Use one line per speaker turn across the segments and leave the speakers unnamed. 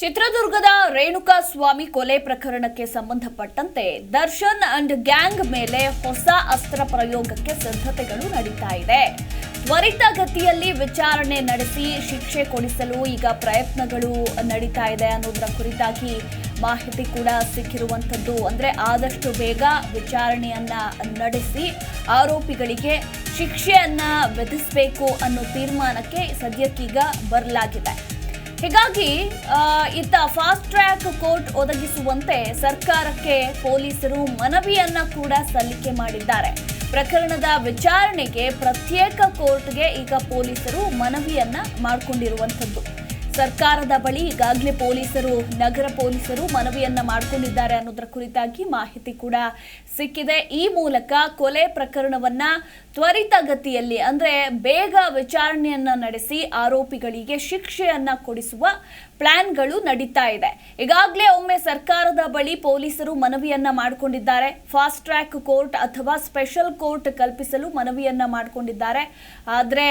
ಚಿತ್ರದುರ್ಗದ ರೇಣುಕಾ ಸ್ವಾಮಿ ಕೊಲೆ ಪ್ರಕರಣಕ್ಕೆ ಸಂಬಂಧಪಟ್ಟಂತೆ ದರ್ಶನ್ ಅಂಡ್ ಗ್ಯಾಂಗ್ ಮೇಲೆ ಹೊಸ ಅಸ್ತ್ರ ಪ್ರಯೋಗಕ್ಕೆ ಸಿದ್ಧತೆಗಳು ನಡೀತಾ ಇದೆ. ತ್ವರಿತಗತಿಯಲ್ಲಿ ವಿಚಾರಣೆ ನಡೆಸಿ ಶಿಕ್ಷೆ ಕೊಡಿಸಲು ಈಗ ಪ್ರಯತ್ನಗಳು ನಡೀತಾ ಇದೆ ಅನ್ನೋದರ ಕುರಿತಾಗಿ ಮಾಹಿತಿ ಕೂಡ ಸಿಕ್ಕಿರುವಂಥದ್ದು. ಅಂದರೆ ಆದಷ್ಟು ಬೇಗ ವಿಚಾರಣೆಯನ್ನ ನಡೆಸಿ ಆರೋಪಿಗಳಿಗೆ ಶಿಕ್ಷೆಯನ್ನ ವಿಧಿಸಬೇಕು ಅನ್ನೋ ತೀರ್ಮಾನಕ್ಕೆ ಸದ್ಯಕ್ಕೀಗ ಬರಲಾಗಿದೆ. ಹೀಗಾಗಿ ಇತ್ತ ಫಾಸ್ಟ್ ಟ್ರ್ಯಾಕ್ ಕೋರ್ಟ್ ಒದಗಿಸುವಂತೆ ಸರ್ಕಾರಕ್ಕೆ ಪೊಲೀಸರು ಮನವಿಯನ್ನ ಕೂಡ ಸಲ್ಲಿಕೆ ಮಾಡಿದ್ದಾರೆ. ಪ್ರಕರಣದ ವಿಚಾರಣೆಗೆ ಪ್ರತ್ಯೇಕ ಕೋರ್ಟ್ಗೆ ಈಗ ಪೊಲೀಸರು ಮನವಿಯನ್ನ ಮಾಡಿಕೊಂಡಿರುವಂಥದ್ದು. ಸರ್ಕಾರದ ಬಳಿ ಈಗಾಗಲೇ ಪೊಲೀಸರು, ನಗರ ಪೊಲೀಸರು ಮನವಿಯನ್ನ ಮಾಡಿಕೊಂಡಿದ್ದಾರೆ ಅನ್ನೋದರ ಕುರಿತಾಗಿ ಮಾಹಿತಿ ಕೂಡ ಸಿಕ್ಕಿದೆ. ಈ ಮೂಲಕ ಕೊಲೆ ಪ್ರಕರಣವನ್ನ ತ್ವರಿತಗತಿಯಲ್ಲಿ, ಅಂದರೆ ಬೇಗ ವಿಚಾರಣೆಯನ್ನು ನಡೆಸಿ ಆರೋಪಿಗಳಿಗೆ ಶಿಕ್ಷೆಯನ್ನು ಕೊಡಿಸುವ ಪ್ಲಾನ್ಗಳು ನಡೀತಾ ಇದೆ. ಈಗಾಗಲೇ ಒಮ್ಮೆ ಸರ್ಕಾರದ ಬಳಿ ಪೊಲೀಸರು ಮನವಿಯನ್ನ ಮಾಡಿಕೊಂಡಿದ್ದಾರೆ. ಫಾಸ್ಟ್ ಟ್ರ್ಯಾಕ್ ಕೋರ್ಟ್ ಅಥವಾ ಸ್ಪೆಷಲ್ ಕೋರ್ಟ್ ಕಲ್ಪಿಸಲು ಮನವಿಯನ್ನ ಮಾಡಿಕೊಂಡಿದ್ದಾರೆ. ಆದರೆ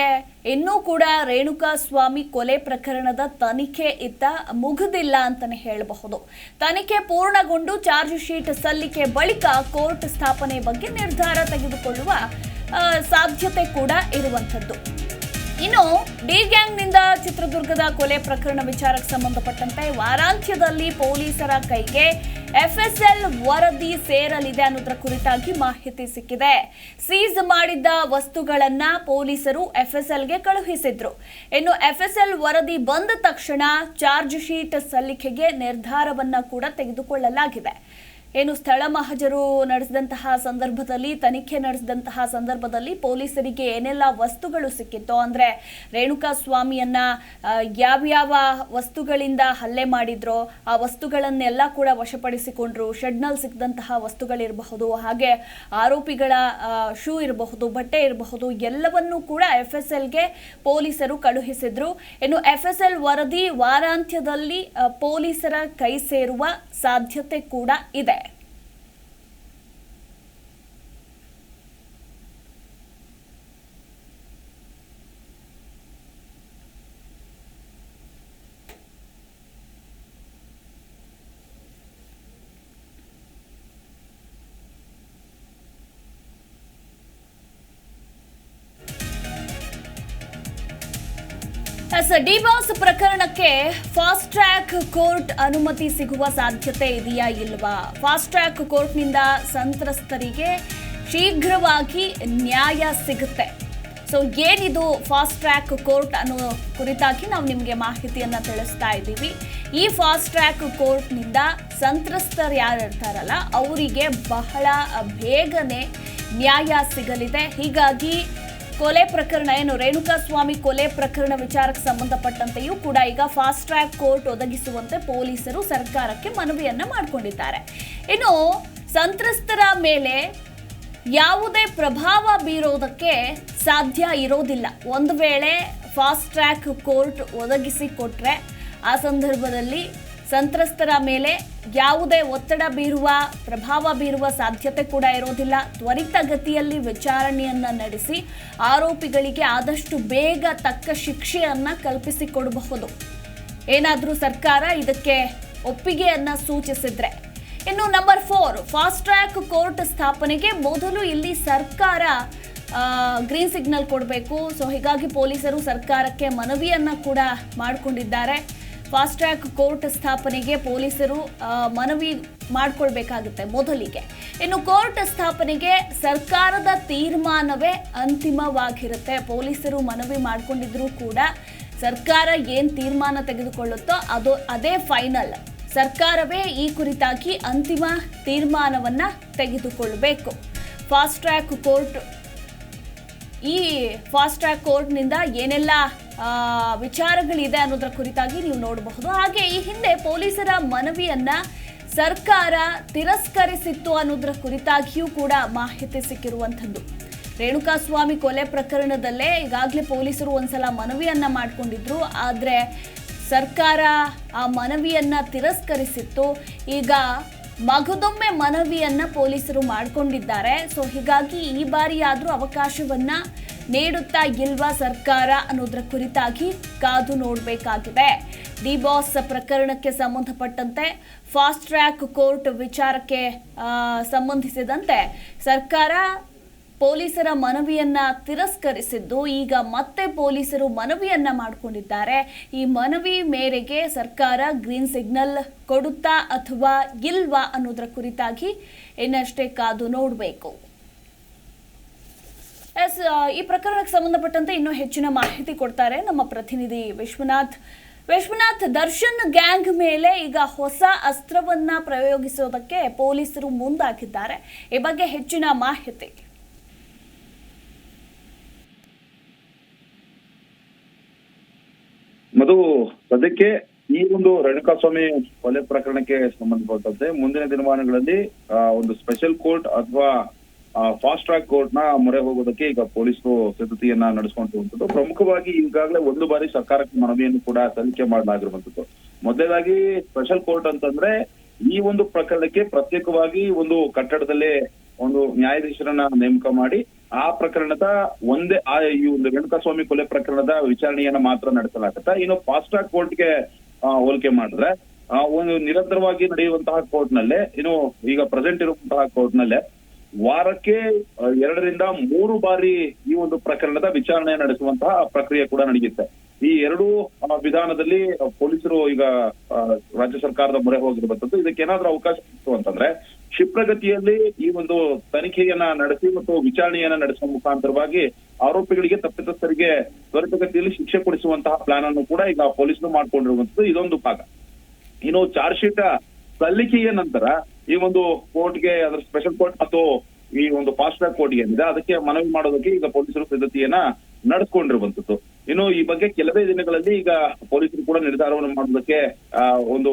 ಇನ್ನೂ ಕೂಡ ರೇಣುಕಾ ಸ್ವಾಮಿ ಕೊಲೆ ಪ್ರಕರಣದ ತನಿಖೆ ಇತ್ತ ಮುಗಿದಿಲ್ಲ ಅಂತಲೇ ಹೇಳಬಹುದು. ತನಿಖೆ ಪೂರ್ಣಗೊಂಡು ಚಾರ್ಜ್ ಶೀಟ್ ಸಲ್ಲಿಕೆ ಬಳಿಕ ಕೋರ್ಟ್ ಸ್ಥಾಪನೆ ಬಗ್ಗೆ ನಿರ್ಧಾರ ತೆಗೆದುಕೊಳ್ಳುವ ಸಾಧ್ಯತೆ ಕೂಡ ಇರುವಂಥದ್ದು. ಇನ್ನು ಡಿ ಗ್ಯಾಂಗ್ನಿಂದ ಚಿತ್ರದುರ್ಗದ ಕೊಲೆ ಪ್ರಕರಣ ವಿಚಾರಕ್ಕೆ ಸಂಬಂಧಪಟ್ಟಂತೆ ವಾರಾಂತ್ಯದಲ್ಲಿ ಪೊಲೀಸರ ಕೈಗೆ ಎಫ್ಎಸ್ಎಲ್ ವರದಿ ಸೇರಲಿದೆ ಅನ್ನೋದರ ಕುರಿತಾಗಿ ಮಾಹಿತಿ ಸಿಕ್ಕಿದೆ. ಸೀಸ್ ಮಾಡಿದ್ದ ವಸ್ತುಗಳನ್ನ ಪೊಲೀಸರು ಎಫ್ಎಸ್ಎಲ್ಗೆ ಕಳುಹಿಸಿದ್ರು. ಇನ್ನು ಎಫ್ಎಸ್ಎಲ್ ವರದಿ ಬಂದ ತಕ್ಷಣ ಚಾರ್ಜ್ ಶೀಟ್ ಸಲ್ಲಿಕೆಗೆ ನಿರ್ಧಾರವನ್ನ ಕೂಡ ತೆಗೆದುಕೊಳ್ಳಲಾಗಿದೆ. ಏನು ಸ್ಥಳ ಮಹಜರು ನಡೆಸಿದಂತಹ ಸಂದರ್ಭದಲ್ಲಿ, ತನಿಖೆ ನಡೆಸಿದಂತಹ ಸಂದರ್ಭದಲ್ಲಿ ಪೊಲೀಸರಿಗೆ ಏನೆಲ್ಲ ವಸ್ತುಗಳು ಸಿಕ್ಕಿತ್ತು, ಅಂದ್ರೆ ರೇಣುಕಾ ಸ್ವಾಮಿಯನ್ನ ಯಾವ್ಯಾವ ವಸ್ತುಗಳಿಂದ ಹಲ್ಲೆ ಮಾಡಿದ್ರೋ, ಆ ವಸ್ತುಗಳನ್ನೆಲ್ಲ ಕೂಡ ವಶಪಡಿಸಿಕೊಂಡ್ರು, ಶೆಡ್ನಲ್ಲಿ ಸಿಕ್ಕಿದಂತಹ ವಸ್ತುಗಳಿರಬಹುದು, ಹಾಗೆ ಆರೋಪಿಗಳ ಶೂ ಇರಬಹುದು, ಬಟ್ಟೆ ಇರಬಹುದು, ಎಲ್ಲವನ್ನೂ ಕೂಡ ಎಫ್ ಎಸ್ ಎಲ್ಗೆ ಪೊಲೀಸರು ಕಳುಹಿಸಿದ್ರು. ಇನ್ನು ಎಫ್ ಎಸ್ ಎಲ್ ವರದಿ ವಾರಾಂತ್ಯದಲ್ಲಿ ಪೊಲೀಸರ ಕೈ ಸೇರುವ ಸಾಧ್ಯತೆ ಕೂಡ ಇದೆ. ಎಸ್ ಡಿಬಾಸ್ ಪ್ರಕರಣಕ್ಕೆ ಫಾಸ್ಟ್ ಟ್ರ್ಯಾಕ್ ಕೋರ್ಟ್ ಅನುಮತಿ ಸಿಗುವ ಸಾಧ್ಯತೆ ಇದೆಯಾ ಇಲ್ವಾ? ಫಾಸ್ಟ್ ಟ್ರ್ಯಾಕ್ ಕೋರ್ಟ್ನಿಂದ ಸಂತ್ರಸ್ತರಿಗೆ ಶೀಘ್ರವಾಗಿ ನ್ಯಾಯ ಸಿಗುತ್ತೆ. ಸೊ ಏನಿದು ಫಾಸ್ಟ್ ಟ್ರ್ಯಾಕ್ ಕೋರ್ಟ್ ಅನ್ನೋ ಕುರಿತಾಗಿ ನಾವು ನಿಮಗೆ ಮಾಹಿತಿಯನ್ನು ತಿಳಿಸ್ತಾ ಇದ್ದೀವಿ. ಈ ಫಾಸ್ಟ್ ಟ್ರ್ಯಾಕ್ ಕೋರ್ಟ್ನಿಂದ ಸಂತ್ರಸ್ತರು ಯಾರು ಇರ್ತಾರಲ್ಲ, ಅವರಿಗೆ ಬಹಳ ಬೇಗನೆ ನ್ಯಾಯ ಸಿಗಲಿದೆ. ಹೀಗಾಗಿ ಕೊಲೆ ಪ್ರಕರಣ ಏನು? ರೇಣುಕಾ ಸ್ವಾಮಿ ಕೊಲೆ ಪ್ರಕರಣ ವಿಚಾರಕ್ಕೆ ಸಂಬಂಧಪಟ್ಟಂತೆಯೂ ಕೂಡ ಈಗ ಫಾಸ್ಟ್ ಟ್ರ್ಯಾಕ್ ಕೋರ್ಟ್ ಒದಗಿಸುವಂತೆ ಪೊಲೀಸರು ಸರ್ಕಾರಕ್ಕೆ ಮನವಿಯನ್ನ ಮಾಡಿಕೊಂಡಿದ್ದಾರೆ. ಇನ್ನು ಸಂತ್ರಸ್ತರ ಮೇಲೆ ಯಾವುದೇ ಪ್ರಭಾವ ಬೀರೋದಕ್ಕೆ ಸಾಧ್ಯ ಇರೋದಿಲ್ಲ. ಒಂದು ವೇಳೆ ಫಾಸ್ಟ್ ಟ್ರ್ಯಾಕ್ ಕೋರ್ಟ್ ಒದಗಿಸಿ ಕೊಟ್ಟರೆ ಆ ಸಂದರ್ಭದಲ್ಲಿ ಸಂತ್ರಸ್ತರ ಮೇಲೆ ಯಾವುದೇ ಒತ್ತಡ ಬೀರುವ, ಪ್ರಭಾವ ಬೀರುವ ಸಾಧ್ಯತೆ ಕೂಡ ಇರೋದಿಲ್ಲ. ತ್ವರಿತಗತಿಯಲ್ಲಿ ವಿಚಾರಣೆಯನ್ನು ನಡೆಸಿ ಆರೋಪಿಗಳಿಗೆ ಆದಷ್ಟು ಬೇಗ ತಕ್ಕ ಶಿಕ್ಷೆಯನ್ನ ಕಲ್ಪಿಸಿಕೊಡಬಹುದು. ಏನಾದರೂ ಸರ್ಕಾರ ಇದಕ್ಕೆ ಒಪ್ಪಿಗೆಯನ್ನ ಸೂಚಿಸಿದ್ರೆ. ಇನ್ನು number four, fast track court ಸ್ಥಾಪನೆಗೆ ಮೊದಲು ಇಲ್ಲಿ ಸರ್ಕಾರ ಗ್ರೀನ್ ಸಿಗ್ನಲ್ ಕೊಡಬೇಕು. ಸೊ, ಹೀಗಾಗಿ ಪೊಲೀಸರು ಸರ್ಕಾರಕ್ಕೆ ಮನವಿಯನ್ನ ಕೂಡ ಮಾಡಿಕೊಂಡಿದ್ದಾರೆ. ಫಾಸ್ಟ್ ಟ್ರ್ಯಾಕ್ ಕೋರ್ಟ್ ಸ್ಥಾಪನೆಗೆ ಪೊಲೀಸರು ಮನವಿ ಮಾಡಿಕೊಳ್ಬೇಕಾಗುತ್ತೆ ಮೊದಲಿಗೆ. ಇನ್ನು ಕೋರ್ಟ್ ಸ್ಥಾಪನೆಗೆ ಸರ್ಕಾರದ ತೀರ್ಮಾನವೇ ಅಂತಿಮವಾಗಿರುತ್ತೆ. ಪೊಲೀಸರು ಮನವಿ ಮಾಡಿಕೊಂಡಿದ್ರು ಕೂಡ ಸರ್ಕಾರ ಏನು ತೀರ್ಮಾನ ತೆಗೆದುಕೊಳ್ಳುತ್ತೋ ಅದು ಅದೇ ಫೈನಲ್. ಸರ್ಕಾರವೇ ಈ ಕುರಿತಾಗಿ ಅಂತಿಮ ತೀರ್ಮಾನವನ್ನು ತೆಗೆದುಕೊಳ್ಳಬೇಕು ಫಾಸ್ಟ್ ಟ್ರ್ಯಾಕ್ ಕೋರ್ಟ್ ಈ ಫಾಸ್ಟ್ ಟ್ರ್ಯಾಕ್ ಕೋರ್ಟ್ನಿಂದ ಏನೆಲ್ಲ ವಿಚಾರಗಳಿದೆ ಅನ್ನೋದರ ಕುರಿತಾಗಿ ನೀವು ನೋಡಬಹುದು. ಹಾಗೆ ಈ ಹಿಂದೆ ಪೊಲೀಸರ ಮನವಿಯನ್ನ ಸರ್ಕಾರ ತಿರಸ್ಕರಿಸಿತ್ತು ಅನ್ನೋದರ ಕುರಿತಾಗಿಯೂ ಕೂಡ ಮಾಹಿತಿ ಸಿಕ್ಕಿರುವಂಥದ್ದು. ರೇಣುಕಾಸ್ವಾಮಿ ಕೊಲೆ ಪ್ರಕರಣದಲ್ಲೇ ಈಗಾಗಲೇ ಪೊಲೀಸರು ಒಂದ್ಸಲ ಮನವಿಯನ್ನ ಮಾಡಿಕೊಂಡಿದ್ರು. ಆದರೆ ಸರ್ಕಾರ ಆ ಮನವಿಯನ್ನ ತಿರಸ್ಕರಿಸಿತ್ತು. ಈಗ ಮಗದೊಮ್ಮೆ ಮನವಿಯನ್ನ ಪೊಲೀಸರು ಮಾಡಿಕೊಂಡಿದ್ದಾರೆ. ಸೊ ಹೀಗಾಗಿ ಈ ಬಾರಿಯಾದರೂ ಅವಕಾಶವನ್ನ ನೀಡುತ್ತಾ ಇಲ್ವಾ ಸರ್ಕಾರ ಅನ್ನೋದ್ರ ಕುರಿತಾಗಿ ಕಾದು ನೋಡಬೇಕಾಗಿದೆ. ಡಿ ಬಾಸ್ ಪ್ರಕರಣಕ್ಕೆ ಸಂಬಂಧಪಟ್ಟಂತೆ ಫಾಸ್ಟ್ ಟ್ರ್ಯಾಕ್ ಕೋರ್ಟ್ ವಿಚಾರಕ್ಕೆ ಸಂಬಂಧಿಸಿದಂತೆ ಸರ್ಕಾರ ಪೊಲೀಸರ ಮನವಿಯನ್ನ ತಿರಸ್ಕರಿಸಿದ್ದು, ಈಗ ಮತ್ತೆ ಪೊಲೀಸರು ಮನವಿಯನ್ನ ಮಾಡಿಕೊಂಡಿದ್ದಾರೆ. ಈ ಮನವಿ ಮೇರೆಗೆ ಸರ್ಕಾರ ಗ್ರೀನ್ ಸಿಗ್ನಲ್ ಕೊಡುತ್ತಾ ಅಥವಾ ಇಲ್ವಾ ಅನ್ನೋದರ ಕುರಿತಾಗಿ ಇನ್ನಷ್ಟೇ ಕಾದು ನೋಡಬೇಕು. ಎಸ್ ಈ ಪ್ರಕರಣಕ್ಕೆ ಸಂಬಂಧಪಟ್ಟಂತೆ ಇನ್ನೂ ಹೆಚ್ಚಿನ ಮಾಹಿತಿ ಕೊಡ್ತಾರೆ ನಮ್ಮ ಪ್ರತಿನಿಧಿ ವಿಶ್ವನಾಥ್. ವಿಶ್ವನಾಥ್, ದರ್ಶನ್ ಗ್ಯಾಂಗ್ ಮೇಲೆ ಈಗ ಹೊಸ ಅಸ್ತ್ರವನ್ನ ಪ್ರಯೋಗಿಸೋದಕ್ಕೆ ಪೊಲೀಸರು ಮುಂದಾಗಿದ್ದಾರೆ. ಈ ಬಗ್ಗೆ ಹೆಚ್ಚಿನ ಮಾಹಿತಿ.
ಮಧು ಸದ್ಯಕ್ಕೆ ಈ ಒಂದು ರೇಣುಕಾಸ್ವಾಮಿ ಕೊಲೆ ಪ್ರಕರಣಕ್ಕೆ ಸಂಬಂಧಪಟ್ಟಂತೆ ಮುಂದಿನ ದಿನಮಾನಗಳಲ್ಲಿ ಒಂದು ಸ್ಪೆಷಲ್ ಕೋರ್ಟ್ ಅಥವಾ ಫಾಸ್ಟ್ ಟ್ರ್ಯಾಕ್ ಕೋರ್ಟ್ನ ಮೊರೆ ಹೋಗೋದಕ್ಕೆ ಈಗ ಪೊಲೀಸರು ಸಿದ್ಧತೆಯನ್ನ ನಡೆಸ್ಕೊಂಡಿರುವಂತದ್ದು ಪ್ರಮುಖವಾಗಿ ಈಗಾಗಲೇ ಒಂದು ಬಾರಿ ಸರ್ಕಾರಕ್ಕೆ ಮನವಿಯನ್ನು ಕೂಡ ಸಲ್ಲಿಕೆ ಮಾಡಲಾಗಿರುವಂತದ್ದು ಮೊದಲೇದಾಗಿ ಸ್ಪೆಷಲ್ ಕೋರ್ಟ್ ಅಂತಂದ್ರೆ ಈ ಒಂದು ಪ್ರಕರಣಕ್ಕೆ ಪ್ರತ್ಯೇಕವಾಗಿ ಒಂದು ಕಟ್ಟಡದಲ್ಲೇ ಒಂದು ನ್ಯಾಯಾಧೀಶರನ್ನ ನೇಮಕ ಮಾಡಿ ಆ ಪ್ರಕರಣದ ಒಂದೇ, ಆ ಈ ಒಂದು ರೇಣುಕಾಸ್ವಾಮಿ ಕೊಲೆ ಪ್ರಕರಣದ ವಿಚಾರಣೆಯನ್ನ ಮಾತ್ರ ನಡೆಸಲಾಗುತ್ತೆ, ಇನ್ನು ಫಾಸ್ಟ್ ಟ್ರ್ಯಾಕ್ ಕೋರ್ಟ್ಗೆ ಹೋಲಿಕೆ ಮಾಡಿದ್ರೆ ಒಂದು ನಿರಂತರವಾಗಿ ನಡೆಯುವಂತಹ ಕೋರ್ಟ್ ನಲ್ಲೇ ಇನ್ನು ಈಗ ಪ್ರೆಸೆಂಟ್ ಇರುವಂತಹ ಕೋರ್ಟ್ ನಲ್ಲೇ ವಾರಕ್ಕೆ ಎರಡರಿಂದ ಮೂರು ಬಾರಿ ಈ ಒಂದು ಪ್ರಕರಣದ ವಿಚಾರಣೆ ನಡೆಸುವಂತಹ ಪ್ರಕ್ರಿಯೆ ಕೂಡ ನಡೆಯುತ್ತೆ. ಈ ಎರಡೂ ವಿಧಾನದಲ್ಲಿ ಪೊಲೀಸರು ಈಗ ರಾಜ್ಯ ಸರ್ಕಾರದ ಮೊರೆ ಹೋಗಿರುವಂತದ್ದು ಇದಕ್ಕೆ ಏನಾದ್ರೂ ಅವಕಾಶ ಇತ್ತು ಅಂತಂದ್ರೆ ಕ್ಷಿಪ್ರಗತಿಯಲ್ಲಿ ಈ ಒಂದು ತನಿಖೆಯನ್ನ ನಡೆಸಿ ಮತ್ತು ವಿಚಾರಣೆಯನ್ನ ನಡೆಸುವ ಮುಖಾಂತರವಾಗಿ ಆರೋಪಿಗಳಿಗೆ ತಪ್ಪಿತಸ್ಥರಿಗೆ ತ್ವರಿತಗತಿಯಲ್ಲಿ ಶಿಕ್ಷೆ ಕೊಡಿಸುವಂತಹ ಪ್ಲಾನ್ ಅನ್ನು ಕೂಡ ಈಗ ಪೊಲೀಸರು ಮಾಡ್ಕೊಂಡಿರುವಂತದ್ದು ಇದೊಂದು ಭಾಗ. ಇನ್ನು ಚಾರ್ಜ್ ಶೀಟ್ ಸಲ್ಲಿಕೆಯ ನಂತರ ಈ ಒಂದು ಕೋರ್ಟ್ಗೆ ಅದರ ಸ್ಪೆಷಲ್ ಕೋರ್ಟ್ ಮತ್ತು ಈ ಒಂದು ಫಾಸ್ಟ್ ಟ್ರ್ಯಾಕ್ ಕೋರ್ಟ್ ಏನಿದೆ, ಅದಕ್ಕೆ ಮನವಿ ಮಾಡೋದಕ್ಕೆ ಈಗ ಪೊಲೀಸರು ಸಿದ್ಧತೆಯನ್ನ ನಡೆಸ್ಕೊಂಡಿರುವಂತದ್ದು ಇನ್ನು ಈ ಬಗ್ಗೆ ಕೆಲವೇ ದಿನಗಳಲ್ಲಿ ಈಗ ಪೊಲೀಸರು ಕೂಡ ನಿರ್ಧಾರವನ್ನು ಮಾಡೋದಕ್ಕೆ ಒಂದು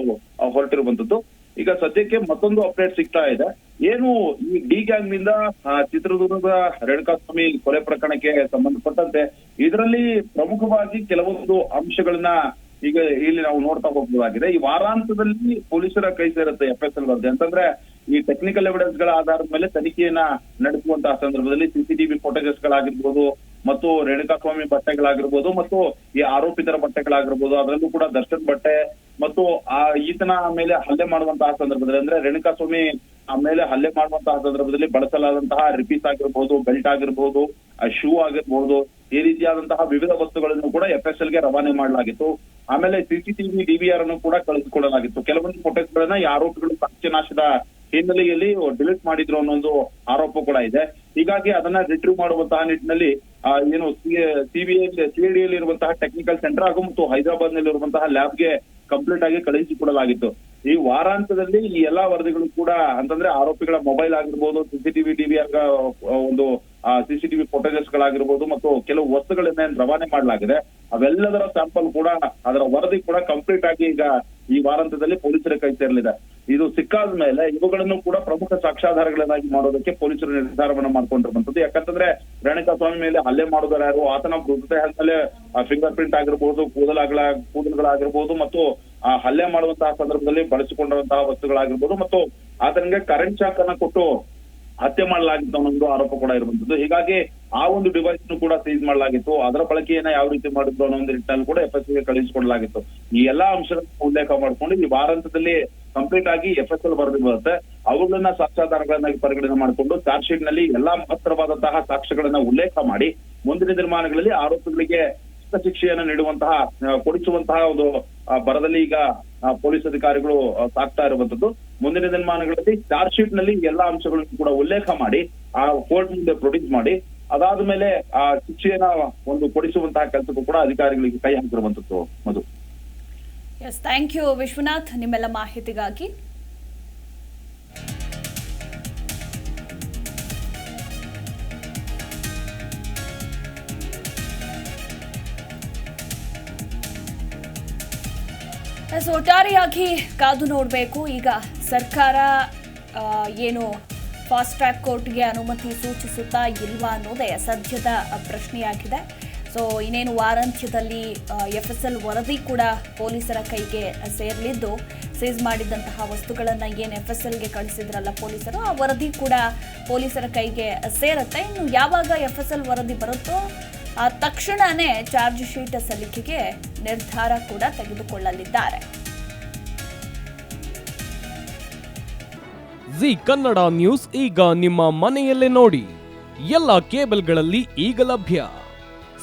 ಹೊರಟಿರುವಂತದ್ದು ಈಗ ಸದ್ಯಕ್ಕೆ ಮತ್ತೊಂದು ಅಪ್ಡೇಟ್ ಸಿಗ್ತಾ ಇದೆ. ಏನು ಈ ಡಿ ಗ್ಯಾಂಗ್ನಿಂದ ಚಿತ್ರದುರ್ಗದ ರೇಣುಕಾಸ್ವಾಮಿ ಕೊಲೆ ಪ್ರಕರಣಕ್ಕೆ ಸಂಬಂಧಪಟ್ಟಂತೆ ಇದರಲ್ಲಿ ಪ್ರಮುಖವಾಗಿ ಕೆಲವೊಂದು ಅಂಶಗಳನ್ನ ಈಗ ಇಲ್ಲಿ ನಾವು ನೋಡ್ತಾ ಹೋಗ್ಬೋದಾಗಿದೆ. ಈ ವಾರಾಂತ್ಯದಲ್ಲಿ ಪೊಲೀಸರ ಕೈ ಸೇರುತ್ತೆ ಎಫ್ ಎಸ್ ಎಲ್ ವರದಿ ಅಂತಂದ್ರೆ ಈ ಟೆಕ್ನಿಕಲ್ ಎವಿಡೆನ್ಸ್ಗಳ ಆಧಾರದ ಮೇಲೆ ತನಿಖೆಯನ್ನ ನಡೆಸುವಂತಹ ಸಂದರ್ಭದಲ್ಲಿ ಸಿಸಿಟಿವಿ ಫೋಟೇಜಸ್ ಗಳಾಗಿರ್ಬೋದು, ಮತ್ತು ರೇಣುಕಾಸ್ವಾಮಿ ಬಟ್ಟೆಗಳಾಗಿರ್ಬೋದು, ಮತ್ತು ಈ ಆರೋಪಿತರ ಬಟ್ಟೆಗಳಾಗಿರ್ಬೋದು, ಅದರಲ್ಲೂ ಕೂಡ ದರ್ಶನ್ ಬಟ್ಟೆ ಮತ್ತು ಆ ಈತನ ಮೇಲೆ ಹಲ್ಲೆ ಮಾಡುವಂತಹ ಸಂದರ್ಭದಲ್ಲಿ ಅಂದ್ರೆ ರೇಣುಕಾಸ್ವಾಮಿ ಆ ಮೇಲೆ ಹಲ್ಲೆ ಮಾಡುವಂತಹ ಸಂದರ್ಭದಲ್ಲಿ ಬಳಸಲಾದಂತಹ ರಿಪೀಸ್ ಆಗಿರ್ಬಹುದು ಬೆಲ್ಟ್ ಆಗಿರ್ಬಹುದು ಶೂ ಆಗಿರ್ಬಹುದು ಈ ರೀತಿಯಾದಂತಹ ವಿವಿಧ ವಸ್ತುಗಳನ್ನು ಕೂಡ ಎಫ್ ಎಸ್ಗೆ ರವಾನೆ ಮಾಡಲಾಗಿತ್ತು. ಆಮೇಲೆ ಸಿಸಿಟಿವಿ ಡಿವಿಆರ್ ಅನ್ನು ಕೂಡ ಕಳಿಸಿಕೊಡಲಾಗಿತ್ತು ಕೆಲವೊಂದು ಫೋಟೋಸ್ ಗಳನ್ನ ಈ ಆರೋಪಿಗಳು ಸಾಕ್ಷ್ಯ ಹಿನ್ನೆಲೆಯಲ್ಲಿ ಡಿಲೀಟ್ ಮಾಡಿದ್ರು ಅನ್ನೋ ಆರೋಪ ಕೂಡ ಇದೆ. ಹೀಗಾಗಿ ಅದನ್ನ ರಿಟ್ರೀವ್ ಮಾಡುವಂತಹ ನಿಟ್ಟಿನಲ್ಲಿ ಏನು ಸಿಬಿಐ ಸಿಐಡಿಯಲ್ಲಿ ಇರುವಂತಹ ಟೆಕ್ನಿಕಲ್ ಸೆಂಟರ್ ಹಾಗೂ ಮತ್ತು ಹೈದರಾಬಾದ್ನಲ್ಲಿ ಇರುವಂತಹ ಲ್ಯಾಬ್ಗೆ ಕಂಪ್ಲೀಟ್ ಆಗಿ ಕಳುಹಿಸಿಕೊಡಲಾಗಿತ್ತು. ಈ ವಾರಾಂತ್ಯದಲ್ಲಿ ಈ ಎಲ್ಲಾ ವರದಿಗಳು ಕೂಡ ಅಂತಂದ್ರೆ ಆರೋಪಿಗಳ ಮೊಬೈಲ್ ಆಗಿರ್ಬೋದು ಸಿಸಿಟಿವಿ ಡಿವಿಆರ್ ಒಂದು ಸಿಸಿಟಿವಿ ಫೋಟೋಜಸ್ ಗಳಾಗಿರ್ಬೋದು ಮತ್ತು ಕೆಲವು ವಸ್ತುಗಳನ್ನ ರವಾನೆ ಮಾಡಲಾಗಿದೆ. ಅವೆಲ್ಲದರ ಸ್ಯಾಂಪಲ್ ಕೂಡ ಅದರ ವರದಿ ಕೂಡ ಕಂಪ್ಲೀಟ್ ಆಗಿ ಈಗ ಈ ವಾರಾಂತ್ಯದಲ್ಲಿ ಪೊಲೀಸರ ಕೈ ಸೇರಲಿದೆ. ಇದು ಸಿಕ್ಕಾದ ಮೇಲೆ ಇವುಗಳನ್ನು ಕೂಡ ಪ್ರಮುಖ ಸಾಕ್ಷ್ಯಾಧಾರಗಳನ್ನಾಗಿ ಮಾಡೋದಕ್ಕೆ ಪೊಲೀಸರು ನಿರ್ಧಾರವನ್ನ ಮಾಡ್ಕೊಂಡಿರುವಂತದ್ದು ಯಾಕಂತಂದ್ರೆ ರೇಣುಕಾಸ್ವಾಮಿ ಮೇಲೆ ಹಲ್ಲೆ ಮಾಡೋದರ ಯಾರು, ಆತನ ಮೃತದೇಹ ಮೇಲೆ ಫಿಂಗರ್ ಪ್ರಿಂಟ್ ಆಗಿರ್ಬಹುದು ಕೂದಲಾಗಳ ಕೂದಲುಗಳಾಗಿರ್ಬಹುದು ಮತ್ತು, ಆ, ಹಲ್ಲೆ ಮಾಡುವಂತಹ ಸಂದರ್ಭದಲ್ಲಿ ಬಳಸಿಕೊಂಡಿರುವಂತಹ ವಸ್ತುಗಳಾಗಿರ್ಬಹುದು ಮತ್ತು ಆತನಿಗೆ ಕರೆಂಟ್ ಶಾಕ್ ಅನ್ನ ಕೊಟ್ಟು ಹತ್ಯೆ ಮಾಡಲಾಗಿತ್ತು ಅನ್ನೋ ಆರೋಪ ಕೂಡ ಇರುವಂತದ್ದು ಹೀಗಾಗಿ ಆ ಒಂದು ಡಿವೈಸ್ ಕೂಡ ಸೀಸ್ ಮಾಡಲಾಗಿತ್ತು. ಅದರ ಬಳಕೆಯನ್ನ ಯಾವ ರೀತಿ ಮಾಡಿದ್ರು ಅನ್ನೋ ಒಂದು ನಿಟ್ಟಿನಲ್ಲಿ ಕೂಡ ಎಫ್ ಎಸ್ ಕಳುಹಿಸಿಕೊಡಲಾಗಿತ್ತು. ಈ ಎಲ್ಲಾ ಅಂಶಗಳನ್ನು ಉಲ್ಲೇಖ ಮಾಡ್ಕೊಂಡು ಈ ವಾರಾಂತದಲ್ಲಿ ಕಂಪ್ಲೀಟ್ ಆಗಿ ಎಫ್ ಎಸ್ ಎಲ್ ವರದಿ ಬರುತ್ತೆ. ಅವುಗಳನ್ನ ಸಾಕ್ಷ್ಯಾಧಾರಗಳನ್ನಾಗಿ ಪರಿಗಣನೆ ಮಾಡಿಕೊಂಡು ಚಾರ್ಜ್ ಶೀಟ್ನಲ್ಲಿ ಎಲ್ಲಾ ಮಹತ್ತರವಾದಂತಹ ಸಾಕ್ಷ್ಯಗಳನ್ನ ಉಲ್ಲೇಖ ಮಾಡಿ ಮುಂದಿನ ದಿನಮಾನಗಳಲ್ಲಿ ಆರೋಪಿಗಳಿಗೆ ಶಿಕ್ಷೆಯನ್ನ ನೀಡುವಂತಹ ಕೊಡಿಸುವಂತಹ ಒಂದು ಬರದಲ್ಲಿ ಈಗ ಪೊಲೀಸ್ ಅಧಿಕಾರಿಗಳು ಸಾಕ್ತಾ ಇರುವಂತದ್ದು ಮುಂದಿನ ದಿನಮಾನಗಳಲ್ಲಿ ಚಾರ್ಜ್ ಶೀಟ್ನಲ್ಲಿ ಎಲ್ಲಾ ಅಂಶಗಳನ್ನು ಕೂಡ ಉಲ್ಲೇಖ ಮಾಡಿ, ಆ ಕೋರ್ಟ್ ಮುಂದೆ ಪ್ರೊಡ್ಯೂಸ್ ಮಾಡಿ ಅದಾದ ಮೇಲೆ ಆ, ಶಿಕ್ಷೆಯನ್ನ ಒಂದು ಕೊಡಿಸುವಂತಹ ಕೆಲಸಕ್ಕೂ ಕೂಡ ಅಧಿಕಾರಿಗಳಿಗೆ ಕೈ ಹಾಕಿರುವಂತದ್ದು Madhu.
Yes thank you Vishwanath ನಿಮ್ಮೆಲ್ಲ ಮಾಹಿತಿಗಾಗಿ. ಒಟ್ಟಾರೆಯಾಗಿ ಕಾದು ನೋಡಬೇಕು. ಈಗ ಸರ್ಕಾರ ಏನು ಫಾಸ್ಟ್ ಟ್ರ್ಯಾಕ್ ಕೋರ್ಟ್ಗೆ ಅನುಮತಿ ಸೂಚಿಸುತ್ತಾ ಇಲ್ವಾ ಅನ್ನೋದೇ ಸದ್ಯದ ಪ್ರಶ್ನೆಯಾಗಿದೆ. ಸೊ ಇನ್ನೇನು ವಾರಾಂತ್ಯದಲ್ಲಿ ಎಫ್ ಎಸ್ ಎಲ್ ವರದಿ ಕೂಡ ಪೊಲೀಸರ ಕೈಗೆ ಸೇರಲಿದ್ದು, ಸೀಸ್ ಮಾಡಿದಂತಹ ವಸ್ತುಗಳನ್ನು ಏನು ಎಫ್ ಎಸ್ ಎಲ್ಗೆ ಕಳಿಸಿದ್ರಲ್ಲ ಪೊಲೀಸರು, ಆ ವರದಿ ಕೂಡ ಪೊಲೀಸರ ಕೈಗೆ ಸೇರುತ್ತೆ. ಇನ್ನು ಯಾವಾಗ ಎಫ್ ಎಸ್ ಎಲ್ ವರದಿ ಬರುತ್ತೋ, ಆ ತಕ್ಷಣವೇ ಚಾರ್ಜ್ ಶೀಟ್ ಸಲ್ಲಿಕೆಗೆ ನಿರ್ಧಾರ ಕೂಡ ತೆಗೆದುಕೊಳ್ಳಲಿದ್ದಾರೆ.
ಜಿ ಕನ್ನಡ ನ್ಯೂಸ್ ಈಗ ನಿಮ್ಮ ಮನೆಯಲ್ಲೇ ನೋಡಿ. ಎಲ್ಲ ಕೇಬಲ್ಗಳಲ್ಲಿ ಈಗ ಲಭ್ಯ.